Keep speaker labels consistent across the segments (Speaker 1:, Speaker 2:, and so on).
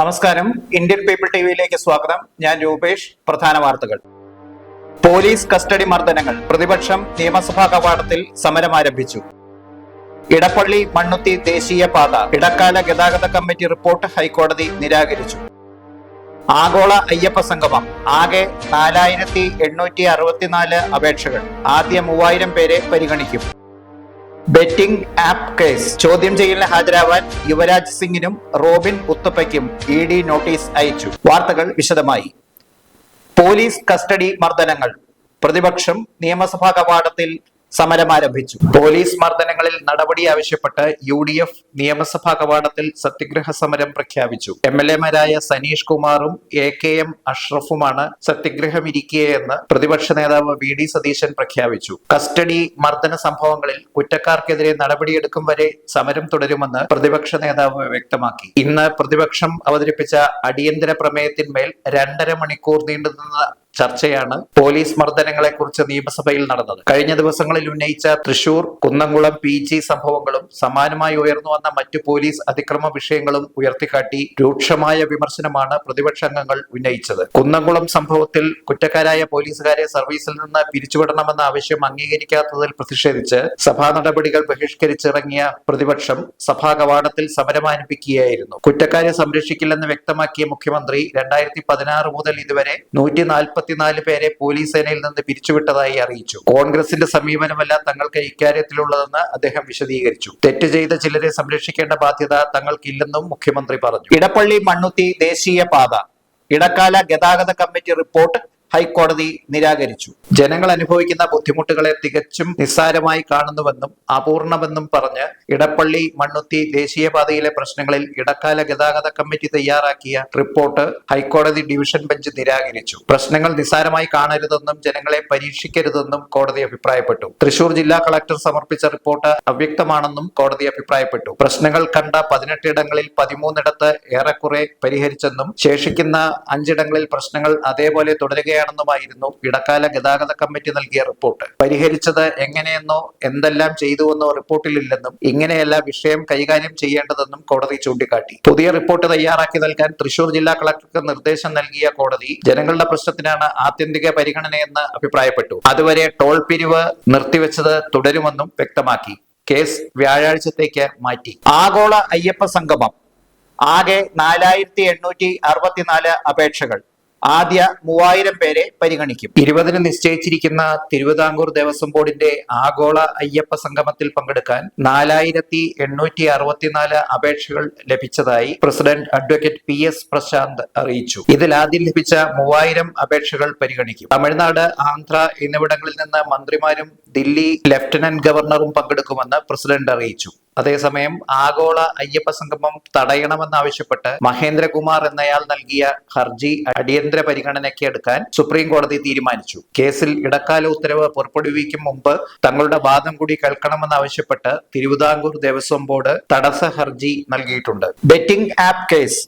Speaker 1: നമസ്കാരം. Indian people ടിവിയിലേക്ക് സ്വാഗതം. ഞാൻ രൂപേഷ്. പ്രധാന വാർത്തകൾ. പോലീസ് കസ്റ്റഡി മർദ്ദനങ്ങൾ. പ്രതിപക്ഷം നിയമസഭാ കവാടത്തിൽ സമരം ആരംഭിച്ചു ഇടപ്പള്ളി മണ്ണുത്തി ദേശീയ പാത ഇടക്കാല ഗതാഗത കമ്മിറ്റി റിപ്പോർട്ട് ഹൈക്കോടതി നിരാകരിച്ചു. ആഗോള അയ്യപ്പ സംഗമം. ആകെ നാലായിരത്തി എണ്ണൂറ്റി അറുപത്തിനാല് അപേക്ഷകൾ. ആദ്യ മൂവായിരം പേരെ പരിഗണിക്കും. Betting app case. ചോദ്യം ചെയ്യലിന് ഹാജരാവാൻ യുവരാജ് സിംഗിനും റോബിൻ ഉത്തപ്പയ്ക്കും ഇ ഡി നോട്ടീസ് അയച്ചു. വാർത്തകൾ വിശദമായി. പോലീസ് കസ്റ്റഡി മർദ്ദനങ്ങൾ. പ്രതിപക്ഷം നിയമസഭാ കവാടത്തിൽ സമരം ആരംഭിച്ചു പോലീസ് മർദ്ദനങ്ങളിൽ നടപടി ആവശ്യപ്പെട്ട് യു ഡി എഫ് നിയമസഭാ കവാടത്തിൽ സത്യഗ്രഹ സമരം പ്രഖ്യാപിച്ചു. എം എൽ എമാരായ സനീഷ് കുമാറും എ കെ എം അഷ്റഫുമാണ് സത്യഗ്രഹം ഇരിക്കുകയെന്ന് പ്രതിപക്ഷ നേതാവ് വി ഡി സതീശൻ പ്രഖ്യാപിച്ചു. കസ്റ്റഡി മർദ്ദന സംഭവങ്ങളിൽ കുറ്റക്കാർക്കെതിരെ നടപടിയെടുക്കും വരെ സമരം തുടരുമെന്ന് പ്രതിപക്ഷ നേതാവ് വ്യക്തമാക്കി. ഇന്ന് പ്രതിപക്ഷം അവതരിപ്പിച്ച അടിയന്തര പ്രമേയത്തിന്മേൽ രണ്ടര മണിക്കൂർ നീണ്ടുനിന്ന ചർച്ചയാണ് പോലീസ് മർദ്ദനങ്ങളെ കുറിച്ച് നിയമസഭയിൽ നടന്നത്. കഴിഞ്ഞ ദിവസങ്ങളിൽ ഉന്നയിച്ച തൃശൂർ കുന്നംകുളം പി ജി സംഭവങ്ങളും സമാനമായി ഉയർന്നു വന്ന മറ്റു പോലീസ് അതിക്രമ വിഷയങ്ങളും ഉയർത്തിക്കാട്ടി രൂക്ഷമായ വിമർശനമാണ് പ്രതിപക്ഷ അംഗങ്ങൾ ഉന്നയിച്ചത്. കുന്നംകുളം സംഭവത്തിൽ കുറ്റക്കാരായ പോലീസുകാരെ സർവീസിൽ നിന്ന് പിരിച്ചുവിടണമെന്ന ആവശ്യം അംഗീകരിക്കാത്തതിൽ പ്രതിഷേധിച്ച് സഭാ നടപടികൾ ബഹിഷ്കരിച്ചിറങ്ങിയ പ്രതിപക്ഷം സഭാ കവാടത്തിൽ സമരമാരംഭിക്കുകയായിരുന്നു കുറ്റക്കാരെ സംരക്ഷിക്കില്ലെന്ന് വ്യക്തമാക്കിയ മുഖ്യമന്ത്രി രണ്ടായിരത്തി പതിനാറ് മുതൽ ഇതുവരെ നൂറ്റി നാൽപ്പത്തിനാല് പേരെ പോലീസ് സേനയിൽ നിന്ന് പിരിച്ചുവിട്ടതായി അറിയിച്ചു. കോൺഗ്രസിന്റെ സമീപനമല്ല തങ്ങൾക്ക് ഇക്കാര്യത്തിലുള്ളതെന്ന് അദ്ദേഹം വിശദീകരിച്ചു. തെറ്റ് ചെയ്ത ചിലരെ സംരക്ഷിക്കേണ്ട ബാധ്യത തങ്ങൾക്കില്ലെന്നും മുഖ്യമന്ത്രി പറഞ്ഞു. ഇടപ്പള്ളി മണ്ണുത്തി ദേശീയ പാത ഇടക്കാല ഗതാഗത കമ്മിറ്റി റിപ്പോർട്ട് ഹൈക്കോടതി നിരാകരിച്ചു. ജനങ്ങൾ അനുഭവിക്കുന്ന ബുദ്ധിമുട്ടുകളെ തികച്ചും നിസ്സാരമായി കാണുന്നുവെന്നും അപൂർണമെന്നും പറഞ്ഞ് ഇടപ്പള്ളി മണ്ണുത്തി ദേശീയപാതയിലെ പ്രശ്നങ്ങളിൽ ഇടക്കാല ഗതാഗത കമ്മിറ്റി തയ്യാറാക്കിയ റിപ്പോർട്ട് ഹൈക്കോടതി ഡിവിഷൻ ബെഞ്ച് നിരാകരിച്ചു. പ്രശ്നങ്ങൾ നിസ്സാരമായി കാണരുതെന്നും ജനങ്ങളെ പരീക്ഷിക്കരുതെന്നും കോടതി അഭിപ്രായപ്പെട്ടു. തൃശൂർ ജില്ലാ കളക്ടർ സമർപ്പിച്ച റിപ്പോർട്ട് അവ്യക്തമാണെന്നും കോടതി അഭിപ്രായപ്പെട്ടു. പ്രശ്നങ്ങൾ കണ്ട പതിനെട്ടിടങ്ങളിൽ പതിമൂന്നിടത്ത് ഏറെക്കുറെ പരിഹരിച്ചെന്നും ശേഷിക്കുന്ന അഞ്ചിടങ്ങളിൽ പ്രശ്നങ്ങൾ അതേപോലെ തുടരുകയാണെന്നുമായിരുന്നു ഇടക്കാല ഗതാഗത കമ്മിറ്റി നൽകിയ റിപ്പോർട്ട്. പരിഹരിച്ചത് എങ്ങനെയെന്നോ എന്തെല്ലാം ചെയ്തുവെന്നോ റിപ്പോർട്ടിലില്ലെന്നും ഇങ്ങനെയല്ല വിഷയം കൈകാര്യം ചെയ്യേണ്ടതെന്നും കോടതി ചൂണ്ടിക്കാട്ടി. പുതിയ റിപ്പോർട്ട് തയ്യാറാക്കി നൽകാൻ തൃശൂർ ജില്ലാ കളക്ടർക്ക് നിർദ്ദേശം നൽകിയ കോടതി ജനങ്ങളുടെ പ്രശ്നത്തിനാണ് ആത്യന്തിക പരിഗണനയെന്ന് അഭിപ്രായപ്പെട്ടു. അതുവരെ ടോൾ പിരിവ് നിർത്തിവെച്ചത് തുടരുമെന്നും വ്യക്തമാക്കി. കേസ് വ്യാഴാഴ്ചത്തേക്ക് മാറ്റി. ആഗോള അയ്യപ്പ സംഗമം. ആകെ നാലായിരത്തി എണ്ണൂറ്റി അറുപത്തിനാല് അപേക്ഷകൾ. ആദ്യ മൂവായിരം പേരെ പരിഗണിക്കും. ഇരുപതിന് നിശ്ചയിച്ചിരിക്കുന്ന തിരുവിതാംകൂർ ദേവസ്വം ബോർഡിന്റെ ആഗോള അയ്യപ്പ സംഗമത്തിൽ പങ്കെടുക്കാൻ നാലായിരത്തി എണ്ണൂറ്റി അറുപത്തിനാല് അപേക്ഷകൾ ലഭിച്ചതായി president advocate P S Prashant അറിയിച്ചു. ഇതിൽ ആദ്യം ലഭിച്ച മൂവായിരം അപേക്ഷകൾ പരിഗണിക്കും. തമിഴ്നാട് ആന്ധ്ര എന്നിവിടങ്ങളിൽ നിന്ന് മന്ത്രിമാരും ദില്ലി ലഫ്റ്റനന്റ് ഗവർണറും പങ്കെടുക്കുമെന്ന് പ്രസിഡന്റ് അറിയിച്ചു. അതേസമയം ആഗോള അയ്യപ്പ സംഗമം തടയണമെന്നാവശ്യപ്പെട്ട് മഹേന്ദ്രകുമാർ എന്നയാൾ നൽകിയ ഹർജി അടിയന്തര പരിഗണനയ്ക്ക് എടുക്കാൻ സുപ്രീം കോടതി തീരുമാനിച്ചു. കേസിൽ ഇടക്കാല ഉത്തരവ് പുറപ്പെടുവിക്കും മുമ്പ് തങ്ങളുടെ വാദം കൂടി കേൾക്കണമെന്നാവശ്യപ്പെട്ട് തിരുവിതാംകൂർ ദേവസ്വം ബോർഡ് തടസ്സ ഹർജി നൽകിയിട്ടുണ്ട്. Betting app case.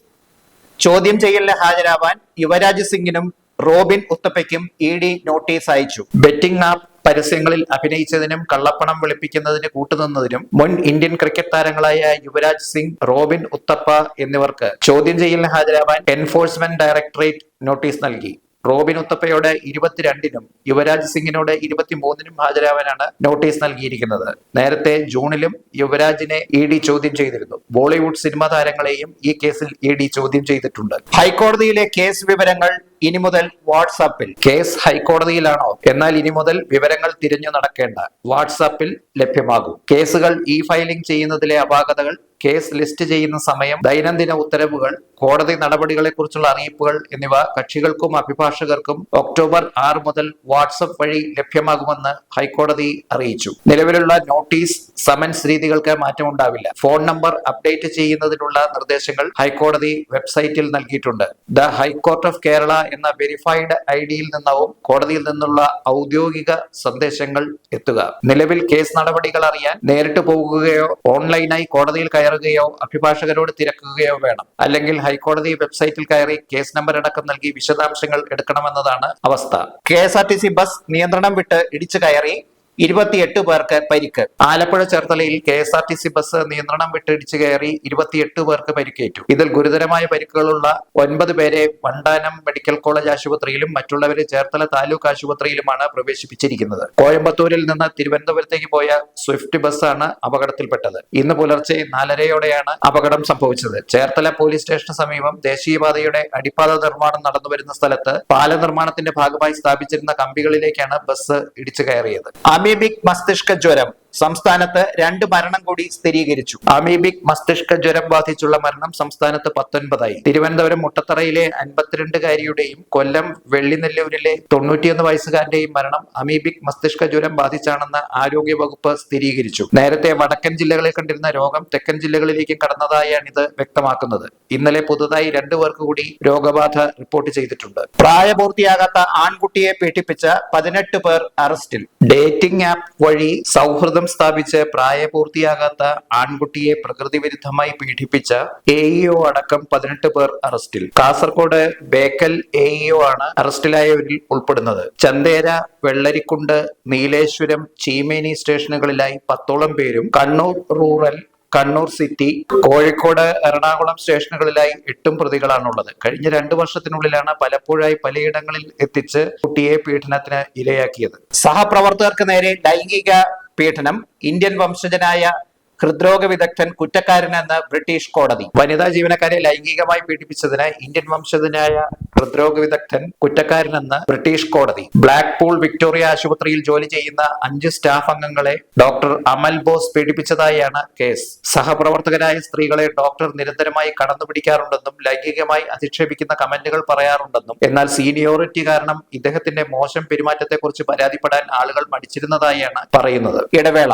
Speaker 1: ചോദ്യം ചെയ്യലിന് ഹാജരാവാൻ യുവരാജ് സിംഗിനും റോബിൻ ഉത്തപ്പയ്ക്കും ഇ ഡി നോട്ടീസ് അയച്ചു. ബെറ്റിംഗ് ആപ്പ് പരസ്യങ്ങളിൽ അഭിനയിച്ചതിനും കള്ളപ്പണം വെളുപ്പിക്കുന്നതിന് കൂട്ടുനിന്നതിനും മുൻ ഇന്ത്യൻ ക്രിക്കറ്റ് താരങ്ങളായ യുവരാജ് സിംഗ് റോബിൻ ഉത്തപ്പ എന്നിവർക്ക് ചോദ്യം ചെയ്യലിന് ഹാജരാവാൻ എൻഫോഴ്സ്മെന്റ് ഡയറക്ടറേറ്റ് നോട്ടീസ് നൽകി. റോബിൻ ഉത്തപ്പയോട് ഇരുപത്തിരണ്ടിനും യുവരാജ് സിംഗിനോട് ഇരുപത്തിമൂന്നിനും ഹാജരാവാനാണ് നോട്ടീസ് നൽകിയിരിക്കുന്നത്. നേരത്തെ ജൂണിലും യുവരാജിനെ ഇ ഡി ചോദ്യം ചെയ്തിരുന്നു. ബോളിവുഡ് സിനിമാ താരങ്ങളെയും ഈ കേസിൽ ഇ ഡി ചോദ്യം ചെയ്തിട്ടുണ്ട്. ഹൈക്കോടതിയിലെ കേസ് വിവരങ്ങൾ ഇനി മുതൽ വാട്സാപ്പിൽ കേസ് ഹൈക്കോടതിയിലാണോ? എന്നാൽ ഇനി മുതൽ വിവരങ്ങൾ തിരിഞ്ഞു നടക്കേണ്ട വാട്സാപ്പിൽ ലഭ്യമാകും. കേസുകൾ ഇ ഫയലിംഗ് ചെയ്യുന്നതിലെ അപാകതകൾ കേസ് ലിസ്റ്റ് ചെയ്യുന്ന സമയം ദൈനംദിന ഉത്തരവുകൾ കോടതി നടപടികളെ കുറിച്ചുള്ള അറിയിപ്പുകൾ എന്നിവ കക്ഷികൾക്കും അഭിഭാഷകർക്കും ഒക്ടോബർ ആറ് മുതൽ വാട്സപ്പ് വഴി ലഭ്യമാകുമെന്ന് ഹൈക്കോടതി അറിയിച്ചു. നിലവിലുള്ള നോട്ടീസ് സമൻസ് രീതികൾക്ക് മാറ്റമുണ്ടാവില്ല ഫോൺ നമ്പർ അപ്ഡേറ്റ് ചെയ്യുന്നതിനുള്ള നിർദ്ദേശങ്ങൾ ഹൈക്കോടതി വെബ്സൈറ്റിൽ നൽകിയിട്ടുണ്ട്. ദ ഹൈക്കോർട്ട് ഓഫ് കേരള എന്ന വെരിഫൈഡ് ഐ ഡിയിൽ നിന്നാവും കോടതിയിൽ നിന്നുള്ള ഔദ്യോഗിക സന്ദേശങ്ങൾ എത്തുക. നിലവിൽ കേസ് നടപടികൾ അറിയാൻ നേരിട്ട് പോകുകയോ ഓൺലൈനായി കോടതിയിൽ കയറുകയോ അഭിഭാഷകരോട് തിരക്കുകയോ വേണം. അല്ലെങ്കിൽ ഹൈക്കോടതി വെബ്സൈറ്റിൽ കയറി കേസ് നമ്പർ അടക്കം നൽകി വിശദാംശങ്ങൾ എടുക്കണമെന്നതാണ് അവസ്ഥ. K S R T C bus നിയന്ത്രണം വിട്ട് ഇടിച്ചു കയറി ഇരുപത്തിയെട്ട് പേർക്ക് പരിക്ക്. ആലപ്പുഴ ചേർത്തലയിൽ K S R T C bus നിയന്ത്രണം വിട്ടിടിച്ചു കയറി ഇരുപത്തിയെട്ട് പേർക്ക് പരിക്കേറ്റു. ഇതിൽ ഗുരുതരമായ പരിക്കുകളുള്ള ഒൻപത് പേരെ വണ്ടാനം മെഡിക്കൽ കോളേജ് ആശുപത്രിയിലും മറ്റുള്ളവരെ ചേർത്തല താലൂക്ക് ആശുപത്രിയിലുമാണ് പ്രവേശിപ്പിച്ചിരിക്കുന്നത്. കോയമ്പത്തൂരിൽ നിന്ന് തിരുവനന്തപുരത്തേക്ക് പോയ സ്വിഫ്റ്റ് ബസ്സാണ് അപകടത്തിൽപ്പെട്ടത്. ഇന്ന് പുലർച്ചെ നാലരയോടെയാണ് അപകടം സംഭവിച്ചത്. ചേർത്തല പോലീസ് സ്റ്റേഷന് സമീപം ദേശീയപാതയുടെ അടിപ്പാത നിർമ്മാണം നടന്നുവരുന്ന സ്ഥലത്ത് പാല നിർമ്മാണത്തിന്റെ ഭാഗമായി സ്ഥാപിച്ചിരുന്ന കമ്പികളിലേക്കാണ് ബസ് ഇടിച്ചു കയറിയത്. അമീബിക് മസ്തിഷ്ക ജ്വരം സംസ്ഥാനത്ത് രണ്ട് മരണം കൂടി സ്ഥിരീകരിച്ചു. അമീബിക് മസ്തിഷ്ക ജ്വരം ബാധിച്ചുള്ള മരണം സംസ്ഥാനത്ത് പത്തൊൻപതായി. തിരുവനന്തപുരം മുട്ടത്തറയിലെ അൻപത്തിരണ്ടുകാരിയുടെയും കൊല്ലം വെള്ളിനെല്ലൂരിലെ തൊണ്ണൂറ്റിയൊന്ന് വയസ്സുകാരന്റെയും മരണം അമീബിക് മസ്തിഷ്ക ജ്വരം ബാധിച്ചാണെന്ന് ആരോഗ്യ വകുപ്പ് സ്ഥിരീകരിച്ചു. നേരത്തെ വടക്കൻ ജില്ലകളിൽ കണ്ടിരുന്ന രോഗം തെക്കൻ ജില്ലകളിലേക്ക് കടന്നതായാണ് ഇത് വ്യക്തമാക്കുന്നത്. ഇന്നലെ പുതുതായി രണ്ടു പേർക്ക് കൂടി രോഗബാധ റിപ്പോർട്ട് ചെയ്തിട്ടുണ്ട്. പ്രായപൂർത്തിയാകാത്ത ആൺകുട്ടിയെ പീഡിപ്പിച്ച പതിനെട്ട് പേർ അറസ്റ്റിൽ. ഡേറ്റിംഗ് ആപ്പ് വഴി സൗഹൃദം സ്ഥാപിച്ച് പ്രായപൂർത്തിയാകാത്ത ആൺകുട്ടിയെ പ്രകൃതി വിരുദ്ധമായി പീഡിപ്പിച്ച ഇഒ അടക്കം പതിനെട്ട് പേർ അറസ്റ്റിൽ. കാസർകോട് ബേക്കൽ എ ഇഒ ആണ് അറസ്റ്റിലായവരിൽ ഉൾപ്പെടുന്നത്. ചന്തേര വെള്ളരിക്കുണ്ട് നീലേശ്വരം ചീമേനി സ്റ്റേഷനുകളിലായി പത്തോളം പേരും കണ്ണൂർ റൂറൽ കണ്ണൂർ സിറ്റി കോഴിക്കോട് എറണാകുളം സ്റ്റേഷനുകളിലായി എട്ടും പ്രതികളാണുള്ളത്. കഴിഞ്ഞ രണ്ടു വർഷത്തിനുള്ളിലാണ് പലപ്പോഴായി പലയിടങ്ങളിൽ എത്തിച്ച് കുട്ടിയെ പീഡനത്തിന് ഇരയാക്കിയത്. സഹപ്രവർത്തകർക്ക് നേരെ ലൈംഗിക പീഡനം ഇന്ത്യൻ വംശജനായ ഹൃദ്രോഗ വിദഗ്ധൻ കുറ്റക്കാരനെന്ന് ബ്രിട്ടീഷ് കോടതി. വനിതാ ജീവനക്കാരെ ലൈംഗികമായി പീഡിപ്പിച്ചതിന് ഇന്ത്യൻ വംശജനായ ഹൃദ്രോഗ വിദഗ്ധൻ കുറ്റക്കാരനെന്ന് ബ്രിട്ടീഷ് കോടതി. ബ്ലാക്ക് പൂൾ വിക്ടോറിയ ആശുപത്രിയിൽ ജോലി ചെയ്യുന്ന അഞ്ച് സ്റ്റാഫ് അംഗങ്ങളെ ഡോക്ടർ അമൽ ബോസ് പീഡിപ്പിച്ചതായാണ് കേസ്. സഹപ്രവർത്തകരായ സ്ത്രീകളെ ഡോക്ടർ നിരന്തരമായി കടന്നുപിടിക്കാറുണ്ടെന്നും ലൈംഗികമായി അധിക്ഷേപിക്കുന്ന കമന്റുകൾ പറയാറുണ്ടെന്നും എന്നാൽ സീനിയോറിറ്റി കാരണം ഇദ്ദേഹത്തിന്റെ മോശം പെരുമാറ്റത്തെക്കുറിച്ച് പരാതിപ്പെടാൻ ആളുകൾ മടിച്ചിരുന്നതായാണ് പറയുന്നത്. ഇടവേള.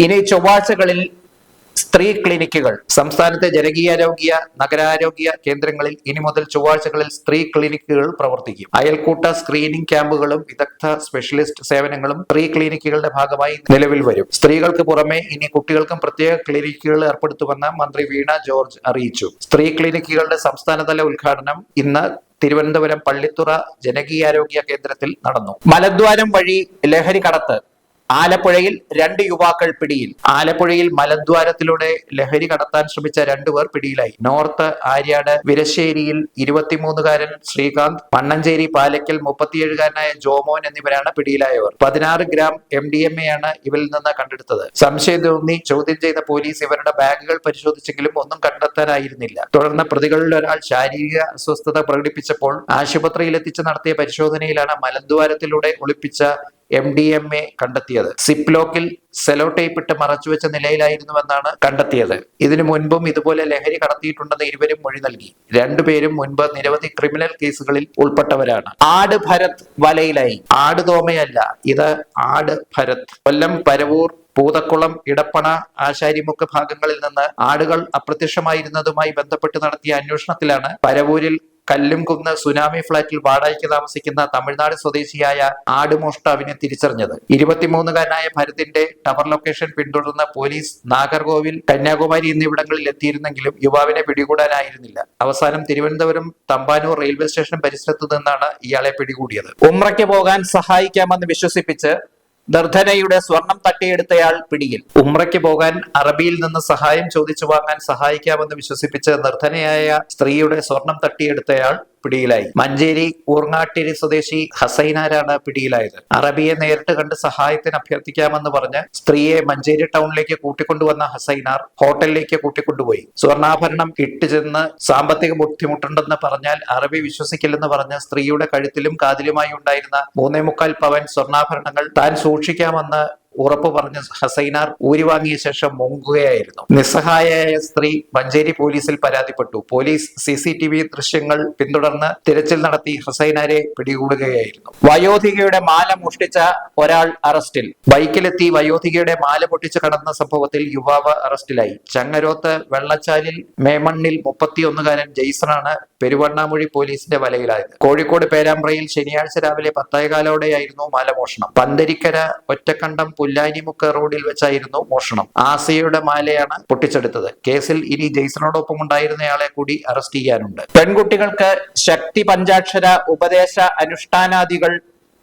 Speaker 1: ഇനി ചൊവ്വാഴ്ചകളിൽ സ്ത്രീ ക്ലിനിക്കുകൾ സംസ്ഥാനത്തെ ജനകീയാരോഗ്യ നഗരാരോഗ്യ കേന്ദ്രങ്ങളിൽ ഇനി മുതൽ ചൊവ്വാഴ്ചകളിൽ സ്ത്രീ ക്ലിനിക്കുകൾ പ്രവർത്തിക്കും. അയൽക്കൂട്ട സ്ക്രീനിംഗ് ക്യാമ്പുകളും വിദഗ്ധ സ്പെഷ്യലിസ്റ്റ് സേവനങ്ങളും സ്ത്രീ ക്ലിനിക്കുകളുടെ ഭാഗമായി നിലവിൽ വരും. സ്ത്രീകൾക്ക് പുറമെ ഇനി കുട്ടികൾക്കും പ്രത്യേക ക്ലിനിക്കുകൾ ഏർപ്പെടുത്തുമെന്ന് മന്ത്രി വീണ ജോർജ് അറിയിച്ചു. സ്ത്രീ ക്ലിനിക്കുകളുടെ സംസ്ഥാനതല ഉദ്ഘാടനം ഇന്ന് തിരുവനന്തപുരം പള്ളിത്തുറ ജനകീയാരോഗ്യ കേന്ദ്രത്തിൽ നടന്നു. മലദ്വാരം വഴി ലഹരി കടത്ത് ആലപ്പുഴയിൽ രണ്ട് യുവാക്കൾ പിടിയിൽ. ആലപ്പുഴയിൽ മലദ്വാരത്തിലൂടെ ലഹരി കടത്താൻ ശ്രമിച്ച രണ്ടുപേർ പിടിയിലായി. നോർത്ത് ആര്യാട് വിരശ്ശേരിയിൽ ഇരുപത്തിമൂന്നുകാരൻ ശ്രീകാന്ത് മണ്ണഞ്ചേരി പാലയ്ക്കൽ മുപ്പത്തിയേഴുകാരനായ ജോമോൻ എന്നിവരാണ് പിടിയിലായവർ. പതിനാറ് gram M D M A ആണ് ഇവരിൽ നിന്ന് കണ്ടെടുത്തത്. സംശയം തോന്നി ചോദ്യം ചെയ്ത പോലീസ് ഇവരുടെ ബാഗുകൾ പരിശോധിച്ചെങ്കിലും ഒന്നും കണ്ടെത്താനായിരുന്നില്ല. തുടർന്ന് പ്രതികളിൽ ഒരാൾ ശാരീരിക അസ്വസ്ഥത പ്രകടിപ്പിച്ചപ്പോൾ ആശുപത്രിയിൽ എത്തിച്ച് നടത്തിയ പരിശോധനയിലാണ് മലദ്വാരത്തിലൂടെ ഒളിപ്പിച്ച എം ഡി എം എ കണ്ടെത്തിയത്. സിപ്ലോക്കിൽ സെലോ ടേപ്പ് ഇട്ട് മറച്ചുവെച്ച നിലയിലായിരുന്നുവെന്നാണ് കണ്ടെത്തിയത്. ഇതിനു മുൻപും ഇതുപോലെ ലഹരി കടത്തിയിട്ടുണ്ടെന്ന് ഇരുവരും മൊഴി നൽകി. രണ്ടുപേരും മുൻപ് നിരവധി ക്രിമിനൽ കേസുകളിൽ ഉൾപ്പെട്ടവരാണ്. ആട് ഭരത് വലയിലായി. ആട് തോമയല്ല ഇത് ആട് ഭരത്. കൊല്ലം പരവൂർ പൂതക്കുളം ഇടപ്പണ ആശാരിമുക്ക് ഭാഗങ്ങളിൽ നിന്ന് ആടുകൾ അപ്രത്യക്ഷമായിരുന്നതുമായി ബന്ധപ്പെട്ട് നടത്തിയ അന്വേഷണത്തിലാണ് പരവൂരിൽ കല്ലുംകുന്ന് സുനാമി ഫ്ളാറ്റിൽ വാടകയ്ക്ക് താമസിക്കുന്ന തമിഴ്നാട് സ്വദേശിയായ ആടുമോഷ്ടാവിനെ തിരിച്ചറിഞ്ഞത്. ഇരുപത്തിമൂന്നുകാരനായ ഭരതിന്റെ ടവർ ലൊക്കേഷൻ പിന്തുടർന്ന പോലീസ് നാഗർകോവിൽ കന്യാകുമാരി എന്നിവിടങ്ങളിൽ എത്തിയിരുന്നെങ്കിലും യുവാവിനെ പിടികൂടാനായിരുന്നില്ല. അവസാനം തിരുവനന്തപുരം തമ്പാനൂർ റെയിൽവേ സ്റ്റേഷൻ പരിസരത്ത് നിന്നാണ് ഇയാളെ പിടികൂടിയത്. ഉമ്രയ്ക്ക് പോകാൻ സഹായിക്കാമെന്ന് വിശ്വസിപ്പിച്ച് നിർധനയുടെ സ്വർണം തട്ടിയെടുത്തയാൾ പിടിയിൽ. ഉമ്രയ്ക്ക് പോകാൻ അറബിയിൽ നിന്ന് സഹായം ചോദിച്ചു വാങ്ങാൻ സഹായിക്കാമെന്ന് വിശ്വസിപ്പിച്ച് നിർധനയായ സ്ത്രീയുടെ സ്വർണം തട്ടിയെടുത്തയാൾ പിടിയിലായി. മഞ്ചേരി ഊർങ്ങാട്ടിരി സ്വദേശി ഹസൈനാരാണ് പിടിയിലായത്? അറബിയെ നേരിട്ട് കണ്ട് സഹായത്തിന് അഭ്യർത്ഥിക്കാമെന്ന് പറഞ്ഞ് സ്ത്രീയെ മഞ്ചേരി ടൗണിലേക്ക് കൂട്ടിക്കൊണ്ടുവന്ന ഹസൈനാർ ഹോട്ടലിലേക്ക് കൂട്ടിക്കൊണ്ടുപോയി. സ്വർണാഭരണം ഇട്ടുചെന്ന് സാമ്പത്തിക ബുദ്ധിമുട്ടുണ്ടെന്ന് പറഞ്ഞാൽ അറബി വിശ്വസിക്കില്ലെന്ന് പറഞ്ഞ് സ്ത്രീയുടെ കഴുത്തിലും കാതിലുമായി ഉണ്ടായിരുന്ന മൂന്നേ മുക്കാൽ പവൻ സ്വർണാഭരണങ്ങൾ താൻ സൂക്ഷിക്കാമെന്ന് ഉറപ്പു പറഞ്ഞ് ഹസൈനാർ ഊരിവാങ്ങിയ ശേഷം മുങ്ങുകയായിരുന്നു. നിസ്സഹായയായ സ്ത്രീ മഞ്ചേരി പോലീസിൽ പരാതിപ്പെട്ടു. Police C C T V ദൃശ്യങ്ങൾ പിന്തുടർന്ന് തിരച്ചിൽ നടത്തി ഹസൈനാരെ പിടികൂടുകയായിരുന്നു. വയോധികയുടെ മാല മോഷ്ടിച്ച ഒരാൾ അറസ്റ്റിൽ. ബൈക്കിലെത്തി വയോധികയുടെ മാല പൊട്ടിച്ച് കടന്ന സംഭവത്തിൽ യുവാവ് അറസ്റ്റിലായി. ചങ്ങരോത്ത് വെള്ളച്ചാലിൽ മേമണ്ണിൽ മുപ്പത്തിയൊന്നുകാരൻ ജെയ്സണാണ് പെരുവണ്ണാമൊഴി പോലീസിന്റെ വലയിലായത്. കോഴിക്കോട് പേരാമ്പ്രയിൽ ശനിയാഴ്ച രാവിലെ പത്തായകാലോടെയായിരുന്നു മാലമോഷണം. പന്തരിക്കര ഒറ്റക്കണ്ടം പുല്ലാനിമുക്ക് റോഡിൽ വെച്ചായിരുന്നു മോഷണം. ആസിയയുടെ മാലയാണ് പൊട്ടിച്ചെടുത്തത്. കേസിൽ ഇനി ജെയ്സണോടൊപ്പം ഉണ്ടായിരുന്നയാളെ കൂടി അറസ്റ്റ് ചെയ്യാനുണ്ട്. പെൺകുട്ടികൾക്ക് ശക്തി പഞ്ചാക്ഷര ഉപദേശ അനുഷ്ഠാനാദികൾ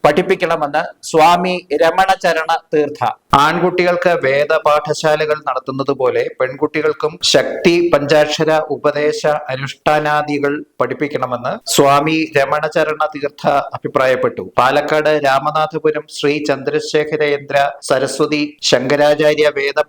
Speaker 1: പഠിപ്പിക്കണമെന്ന് സ്വാമി രമണചരണ തീർത്ഥ. ആൺകുട്ടികൾക്ക് വേദ പാഠശാലകൾ നടത്തുന്നത് പോലെ പെൺകുട്ടികൾക്കും ശക്തി പഞ്ചാക്ഷര ഉപദേശ അനുഷ്ഠാനാദികൾ പഠിപ്പിക്കണമെന്ന് സ്വാമി രമണചരണ തീർത്ഥ അഭിപ്രായപ്പെട്ടു. പാലക്കാട് രാമനാഥപുരം ശ്രീ ചന്ദ്രശേഖരേന്ദ്ര സരസ്വതി ശങ്കരാചാര്യ വേദ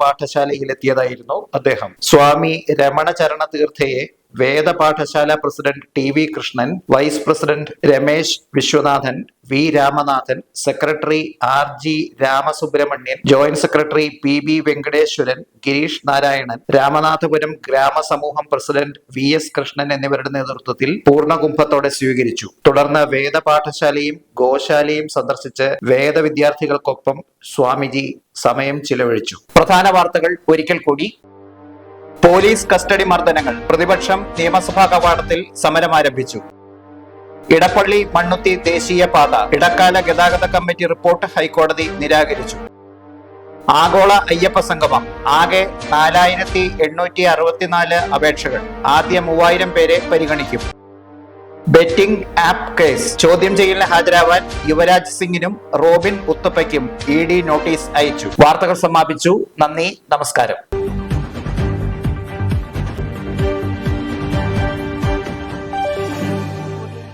Speaker 1: അദ്ദേഹം. സ്വാമി രമണചരണ തീർത്ഥയെ വേദപാഠശാല president T V Krishnan vice president Ramesh Viswanathan V Ramanathan secretary R G Ramasubramanian joint secretary P B Venkateswaran Girish Narayanan Ramanathapuram ഗ്രാമസമൂഹം president V S Krishnan എന്നിവരുടെ നേതൃത്വത്തിൽ പൂർണകുംഭത്തോടെ സ്വീകരിച്ചു. തുടർന്ന് വേദപാഠശാലയും ഗോശാലയും സന്ദർശിച്ച് വേദവിദ്യാർത്ഥികൾക്കൊപ്പം സ്വാമിജി സമയം ചിലവഴിച്ചു. പ്രധാന വാർത്തകൾ ഒരിക്കൽ കൂടി പോലീസ് കസ്റ്റഡി മർദ്ദനങ്ങൾ പ്രതിപക്ഷം നിയമസഭാ കവാടത്തിൽ സമരം ആരംഭിച്ചു. ഇടപ്പള്ളി മണ്ണുത്തി ദേശീയപാത ഇടക്കാല ഗതാഗത കമ്മിറ്റി റിപ്പോർട്ട് ഹൈക്കോടതി നിരാകരിച്ചു. ആഗോള അയ്യപ്പ സംഗമം. ആകെ നാലായിരത്തി എണ്ണൂറ്റി അറുപത്തിനാല് അപേക്ഷകൾ. ആദ്യ മൂവായിരം പേരെ പരിഗണിക്കും. Betting app case. ചോദ്യം ചെയ്യലിന് ഹാജരാവാൻ യുവരാജ് സിംഗിനും റോബിൻ ഉത്തപ്പയ്ക്കും ഇ ഡി നോട്ടീസ് അയച്ചു. വാർത്തകൾ സമാപിച്ചു. നന്ദി. നമസ്കാരം.